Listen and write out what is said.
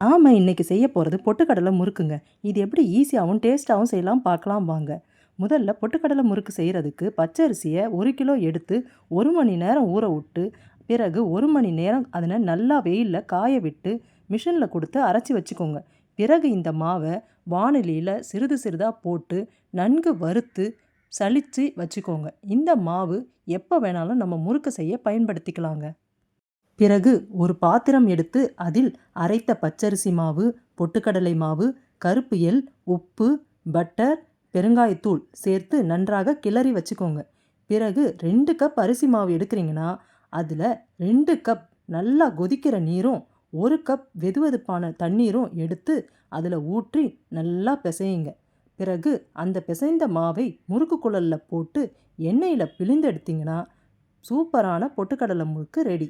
ஆமாம் இன்னைக்கு செய்ய போகிறது பொட்டுக்கடலை முறுக்குங்க. இது எப்படி ஈஸியாகவும் டேஸ்ட்டாகவும் செய்யலாம் பார்க்கலாம் வாங்க. முதல்ல பொட்டுக்கடலை முறுக்கு செய்கிறதுக்கு பச்சரிசியை ஒரு கிலோ எடுத்து ஒரு மணி நேரம் ஊற விட்டு பிறகு ஒரு மணி நேரம் அதனை நல்லா வெயிலில் காய விட்டு மிஷினில் கொடுத்து அரைச்சி வச்சுக்கோங்க. பிறகு இந்த மாவை வானிலையில் சிறிது சிறிதாக போட்டு நன்கு வறுத்து சலித்து வச்சுக்கோங்க. இந்த மாவு எப்போ வேணாலும் நம்ம முறுக்கு செய்ய பயன்படுத்திக்கலாங்க. பிறகு ஒரு பாத்திரம் எடுத்து அதில் அரைத்த பச்சரிசி மாவு பொட்டுக்கடலை மாவு கருப்பு எள் உப்பு பட்டர் பெருங்காயத்தூள் சேர்த்து நன்றாக கிளறி வச்சுக்கோங்க. பிறகு ரெண்டு கப் அரிசி மாவு எடுக்கிறீங்கன்னா அதில் ரெண்டு கப் நல்லா கொதிக்கிற நீரும் ஒரு கப் வெதுவெதுப்பான தண்ணீரும் எடுத்து அதில் ஊற்றி நல்லா பிசையுங்க. பிறகு அந்த பிசைந்த மாவை முறுக்கு குழலில் போட்டு எண்ணெயில் பிழிந்தெடுத்திங்கன்னா சூப்பரான பொட்டுக்கடலை முறுக்கு ரெடி